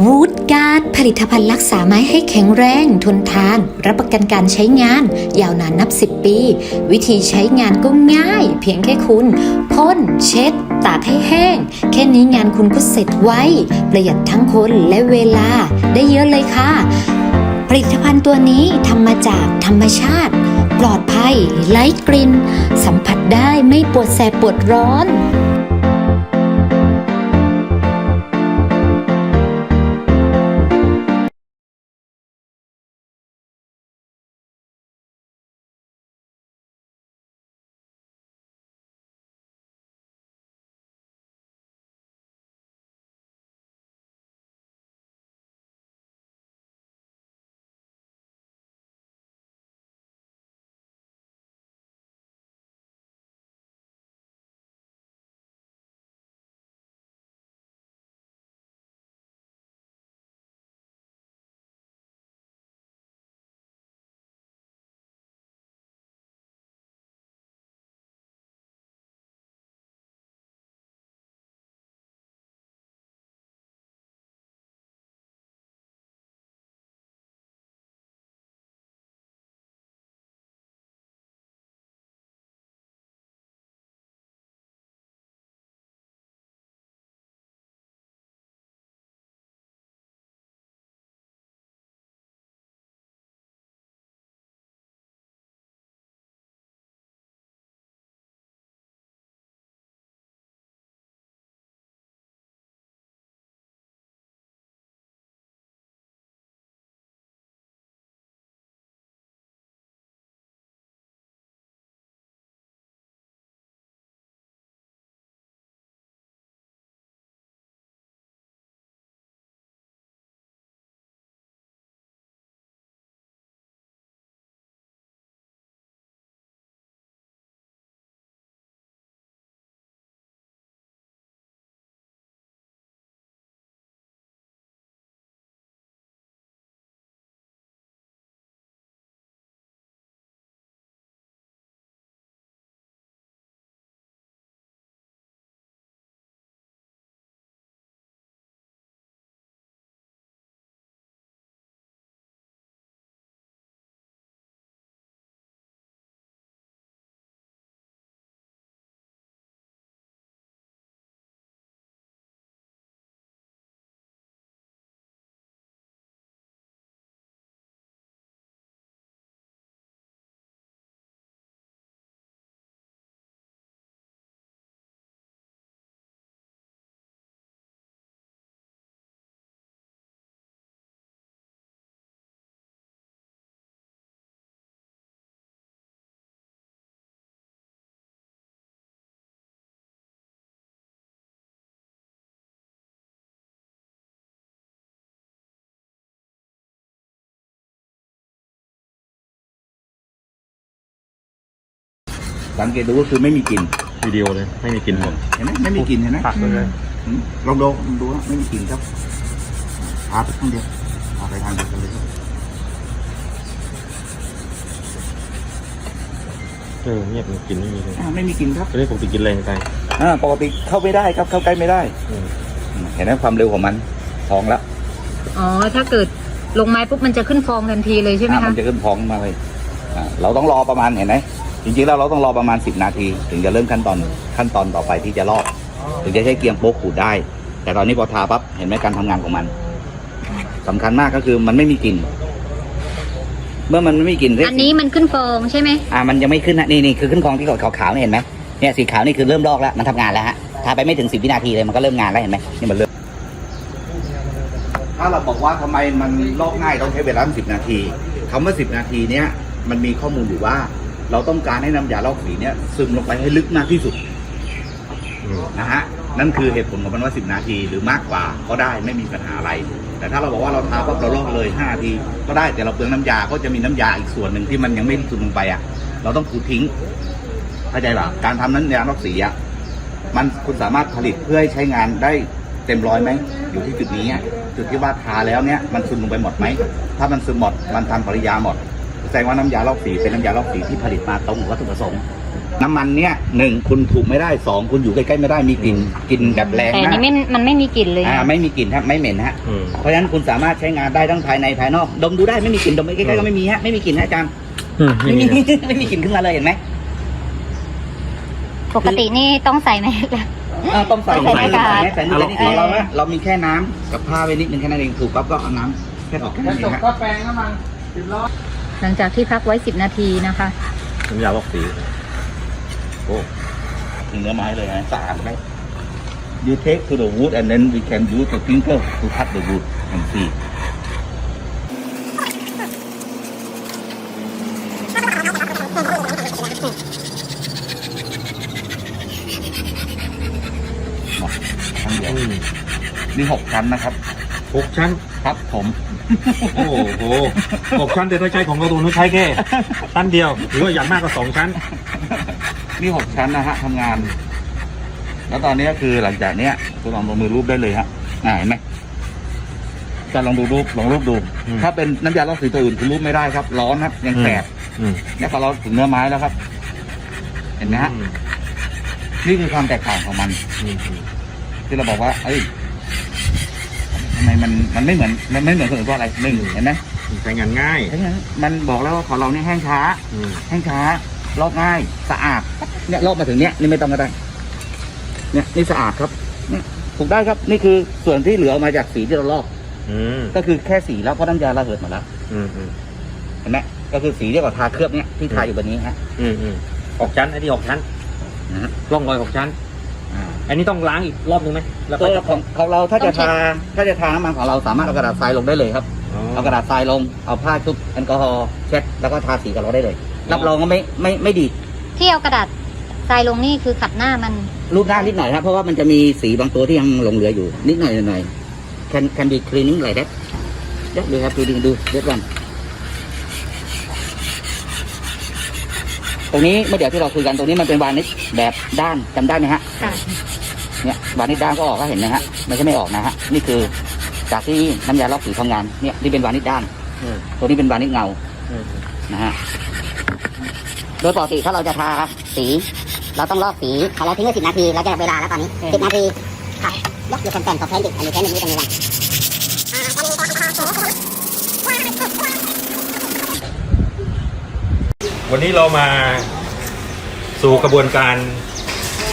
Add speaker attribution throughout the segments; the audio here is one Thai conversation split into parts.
Speaker 1: วูดการ์ดผลิตภัณฑ์รักษาไม้ให้แข็งแรง ทนทาน รับประกันการใช้งาน ยาวนานนับ 10 ปี วิธีใช้งานก็ง่าย เพียงแค่คุณ พ่น เช็ด ตากให้แห้ง แค่นี้งานคุณก็เสร็จไวประหยัดทั้งคนและเวลา ได้เยอะเลยค่ะ ผลิตภัณฑ์ตัวนี้ทำมาจากธรรมชาติ ปลอดภัยไร้กลิ่นสัมผัสได้ไม่ปวดแสบปวดร้อน
Speaker 2: สังเกตดูก็คือไม่มีกลิ่น
Speaker 3: วิดีโอเลย ไม่มีกลิ่นผม
Speaker 2: เห็นไหมไม่มีกลิ่นเห็นไหม
Speaker 3: ผักเลย
Speaker 2: อืมลองดูลองดูนะไม่มีกลิ่นครับพาไปข้างเดียวพาไปทางเดียวกันเลยครับ
Speaker 3: เออเงียบเลยกลิ่นไม่มีเลย
Speaker 2: อ่าไม่มีกลิ่นครับ
Speaker 3: ตอนนี้ผมไปกินแรงไป
Speaker 2: อ่าปกติเข้าไม่ได้ครับเข้าใกล้ไม่ได้
Speaker 3: อืม
Speaker 2: อืมเห็นไหมความเร็วของมันพองแล้ว
Speaker 4: อ๋อ ถ้าเกิดลงไม้ปุ๊บมันจะขึ้นฟองทันทีเลยใช่ไหม
Speaker 2: อ่า
Speaker 4: คะ
Speaker 2: มันจะขึ้นพองมาเลยอ่าเราต้องรอประมาณเห็นไหม จริงๆแล้วเราต้องรอประมาณ 10 นาที ถึงจะเริ่มขั้นตอนขั้นตอนต่อไปที่จะลอกถึงจะใช้เกียงโป๊กขูดได้ แต่ตอนนี้พอทาปั๊บเห็นไหมการทำงานของมันสำคัญมากก็คือมันไม่มีกลิ่นเมื่อมันไม่มีกลิ่น
Speaker 4: อันนี้มันขึ้นฟองใช่ไหม
Speaker 2: อ่ามันยังไม่ขึ้นนะนี่นี่คือขึ้นกองที่ขาวๆนี่เห็นไหมเนี่ยสีขาวนี่คือเริ่มลอกแล้วมันทำงานแล้วฮะทาไปไม่ถึงสิบวินาทีเลยมันก็เริ่มงานแล้วเห็นไหมนี่มันเริ่มถ้าเราบอกว่าทำไมมันลอกง่ายต้องใช้เวลาสิบนาทีคำว่าสิบนาทีเนี้ยมันมีข้อมูลอยู่ว่า เราต้องการให้น้ำยาลอกสีเนี้ยซึมลงไปให้ลึกมากที่สุด
Speaker 3: อืม
Speaker 2: นะฮะนั่นคือเหตุผลของมันว่า10นาทีหรือมากกว่าก็ได้ไม่มีปัญหาอะไร แต่ถ้าเราบอกว่าเราทาปั๊บเราลอกเลย5นาทีก็ได้แต่เราเปลืองน้ำยาก็จะมีน้ำยาอีกส่วนหนึ่งที่มันยังไม่ซึมลงไปอะ เราต้องขูดทิ้งเข้าใจป่ะการทำน้ำยาลอกสีอะมันคุณสามารถผลิตเพื่อให้ใช้งานได้เต็มร้อยไหมอยู่ที่จุดนี้อะจุดที่ว่าทาแล้วเนี่ยมันซึมลงไปหมดไหมถ้ามันซึมหมดมันทำปริยาหมด แสดงว่าน้ำยาลอกสีเป็นน้ำยาลอกสีที่ผลิตมาตรงวัตถุประสงค์ น้ำมันเนี้ยหนึ่งคุณถูกไม่ได้สองคุณอยู่ใกล้ๆไม่ได้มีกลิ่นกลิ่นแบบแรง
Speaker 4: แต่อัน
Speaker 2: มาก
Speaker 4: นี้ไม่มันไม่มีกลิ่นเลย
Speaker 2: อ่า
Speaker 4: นะ
Speaker 2: ไม่มีกลิ่นครับไม่เหม็นฮะ
Speaker 3: อืม
Speaker 2: เพราะฉะนั้นคุณสามารถใช้งานได้ทั้งภายในภายนอก ดมดูได้ไม่มีกลิ่นดมใกล้ๆก็ไม่มีฮะไม่มีกลิ่นฮะอาจารย์
Speaker 3: อืมไม่
Speaker 2: ไม่
Speaker 3: มี
Speaker 2: มี
Speaker 3: เลย
Speaker 2: ไม่มีกลิ่นขึ้นมาเลยเห็นไหม
Speaker 4: ปกตินี่ต้องใส่ไหม
Speaker 2: อ่าต้องใส่
Speaker 4: ต้องใส่
Speaker 2: ใส่
Speaker 4: หน้ากาก
Speaker 2: ใส่ใส่นิดเดียวเราว่าเรามีแค่น้ำกับผ้าไว้นิดนึงแค่นั้นเองถูกปั๊บก็เอาน้ำแค่ออกแค่นั้นเองฮะ
Speaker 4: หลังจากที่พักไว้สิบนาทีนะคะ
Speaker 3: น้ำยาลอกสีโอ้
Speaker 2: ถึงเนื้อไม้เลยนะสะอาดไหม You take to the wood and then we can use the finger to cut the wood and see ชั้นเดียว
Speaker 3: อืม
Speaker 2: นี่หกชั้นนะครับ
Speaker 3: หกชั้น
Speaker 2: ครับผม
Speaker 3: โอ้โหหกชั้นแต่ถ้าใช้ของเราตัวนู้นใช้แค่ชั้นเดียว หรือว่าอย่างมากก็สองชั้น
Speaker 2: นี่หกชั้นนะฮะทำงาน แล้วตอนนี้ก็คือหลังจากเนี้ยคุณลองลงมือรูปได้เลยฮะอ่าเห็นไหมจะลองดูรูปลองรูปดู
Speaker 3: อืม
Speaker 2: ถ้าเป็นน้ำยาลอกสีตัวอื่นคุณรูปไม่ได้ครับ ร้อนครับยังแสบ
Speaker 3: อืม
Speaker 2: เนี่ยพอเราถึงเนื้อไม้แล้วครับ เห็นไหมฮะ
Speaker 3: อืม
Speaker 2: นี่คือความแตกต่างของมัน
Speaker 3: อืมอืม
Speaker 2: ที่เราบอกว่าเอ้ยทำไมมันมันไม่เหมือนมันไม่เหมือนคนอื่นเพราะอะไรหนึ่งเห็นไหม
Speaker 3: ใช้งานง่าย
Speaker 2: เพราะฉะนั้นมันบอกแล้วว่าของเราเนี่ยแห้งช้า
Speaker 3: อืม
Speaker 2: แห้งช้าลอกง่าย สะอาดเนี่ยลอกมาถึงเนี้ยนี่ไม่ต้องก็ได้เนี่ยนี่สะอาดครับเนี่ยถูกได้ครับนี่คือส่วนที่เหลือมาจากสีที่เราลอก
Speaker 3: อืม
Speaker 2: ก็คือแค่สีแล้วเพราะน้ำยาระเหยหมดแล้ว
Speaker 3: อืมอืม
Speaker 2: เห็นไหมก็คือสีเรียกว่าทาเคลือบเนี่ยที่ทาอยู่บนนี้ฮะ
Speaker 3: อืมอืมหกชั้นไอ้นี่หกชั้น
Speaker 2: นะฮะ
Speaker 3: ร่องรอยหกชั้น
Speaker 2: อ่า
Speaker 3: อันนี้ต้องล้างอีกรอบนึงไหมแล้ว
Speaker 2: ตั
Speaker 3: ก็
Speaker 2: ว
Speaker 3: จะ
Speaker 2: ของของเราถ้า
Speaker 4: ต้
Speaker 2: จะ
Speaker 4: องเช็ด
Speaker 2: ทาถ้าจะทาน้ำมันของเราสามารถเอากระดาษทรายลงได้เลยครับ เอากระดาษทรายลง เอาผ้าชุบแอลกอฮอล์เช็ดแล้วก็ทาสีกับเราได้เลย รับรองว่าไม่ไม่ไม่ดีด
Speaker 4: ที่เอากระดาษทรายลงนี่คือขัดหน้ามัน
Speaker 2: รูปหน้านิดหน่อยครับเพราะว่ามันจะมีสีบางตัวที่ยังหลงเหลืออยู่นิดหน่อยหน่อย can can be cleaning like that เดี๋ยวดูครับดูดูดูเดี๋ยวก่อน ตรงนี้เมื่อเดี๋ยวที่เราคุยกันตรงนี้มันเป็นวานิชแบบด้านจำได้ไหมฮะ
Speaker 4: ค่ะ
Speaker 2: เนี่ยวานิชด้านก็ออกก็เห็นนะฮะไม่ใช่ไม่ออกนะฮะนี่คือ จากที่น้ำยาลอกสีทำงานเนี่ยนี่เป็นวานิชด้าน
Speaker 3: อืม
Speaker 2: ตัวนี้เป็นวานิชเงา
Speaker 3: อืม
Speaker 2: นะฮะโดยปกติถ้าเราจะทาสี เราต้องลอกสีเราทิ้งไว้สิบนาทีเราจะเวลาแล้วตอนนี้สิบนาทีค่ะยกอยู่แผ่นๆของแผ่นดิบอันนี้แผ่นหนึ่งนี้ตรงนี้วัน
Speaker 3: วันนี้เรามาสู่กระบวนการ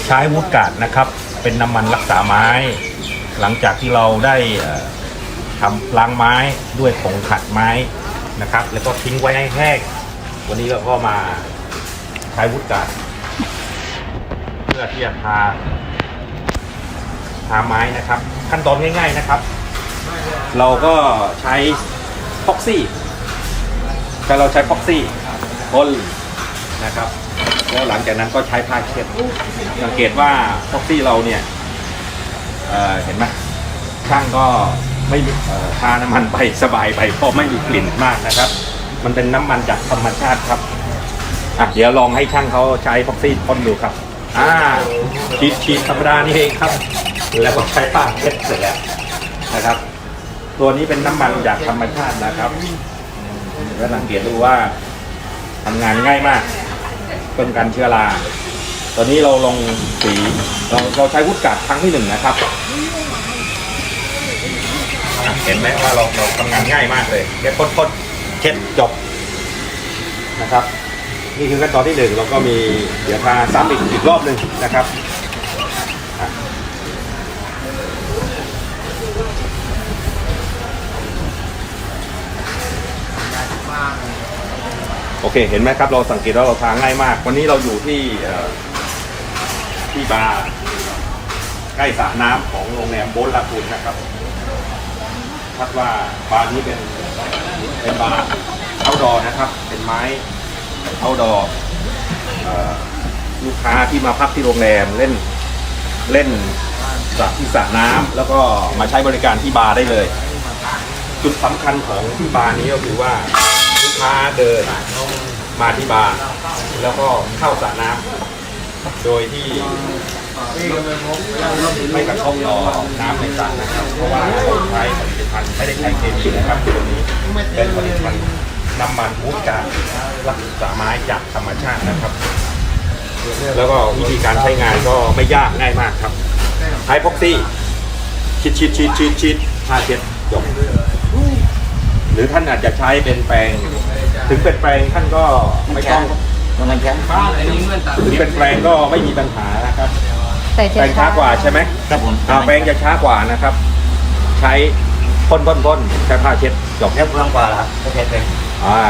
Speaker 3: ใช้วูดการ์ดนะครับ เป็นน้ำมันรักษาไม้ หลังจากที่เราได้ทำล้างไม้ด้วยผงขัดไม้นะครับ แล้วก็ทิ้งไว้ให้แห้งวันนี้เราก็มาใช้วูดการ์ดเพื่อที่จะทาทาไม้นะครับ ขั้นตอนง่ายๆนะครับ เราก็ใช้พ็อกซี่ถ้าเราใช้พ็อกซี่ พ่นนะครับ แล้วหลังจากนั้นก็ใช้ผ้าเช็ด สังเกตว่าพ็อกซี่เราเนี่ยเเห็นไหมช่างก็ไม่ทาน้ำมันไปสบายไปเพราะไม่มีกลิ่นมากนะครับ มันเป็นน้ำมันจากธรรมชาติครับอะเดี๋ยวลองให้ช่างเขาใช้พ็อกซี่พ่นดูครับอ่าฉีดฉีดธรรมดานี่เองครับ แล้วก็ใช้ผ้าเช็ดเสร็จแล้วนะครับ ตัวนี้เป็นน้ำมันจากธรรมชาตินะครับแล้วสังเกตดูว่า ทำงานง่ายมากเป็นการเชื้อราตอนนี้เราลงสีเราเราใช้วุฒิกัดครั้งที่หนึ่งนะครับอะเห็นไหมว่าเราเราทำงานง่ายมากเลยแค่พ่นๆเช็ดจบนะครับ นี่คือขั้นตอนที่หนึ่งเราก็มีเดี๋ยวทาซ้ำอีกอีกรอบหนึ่งนะครับ โอเค เห็นไหมครับ เราสังเกตว่าเราทาง่ายมาก วันนี้เราอยู่ที่ที่บาร์ใกล้สระน้ำของโรงแรมโบนลากูนนะครับคาดว่าบาร์นี้เป็นเป็นบาร์เอาดอนะครับ เป็นไม้เอาดอลูกค้าที่มาพักที่โรงแรมเล่นเล่นสระที่สระน้ำแล้วก็มาใช้บริการที่บาร์ได้เลย จุดสำคัญของที่บาร์นี้ก็คือว่า ลูกค้าเดินมาที่บาร์แล้วก็เข้าสระน้ำโดยที่ไม่กระทบต่อน้ำในสระนะครับ เพราะว่าเราใช้ผลิตภัณฑ์ไม่ได้ใช้เคมีนะครับตัวนี้เป็นผลิตภัณฑ์น้ำมันวูดการรักษาไม้จากธรรมชาตินะครับ แล้วก็วิธีการใช้งานก็ไม่ยากง่ายมากครับใช้พ็อกซี่ชิดชิดชิดชิดชิดผ้าเช็ดจบหรือท่านอาจจะใช้เป็นแปรง ถึงเป็นแปรงท่านก็ไม่ต้อง
Speaker 2: มันแข็ง
Speaker 3: ถึงเป็นแปรงก็ไม่มีปัญหานะครับ
Speaker 4: แต่จะ
Speaker 3: แปรงช้ากว่าใช่ไหม
Speaker 2: ครับผม
Speaker 3: อ่าแปรงจะช้ากว่านะครับ ใช้พ่นพ่นพ่นใช้ผ้าเช็ดจบ
Speaker 2: แค่เพื่องกว่าละโอเคเอง
Speaker 3: อ่า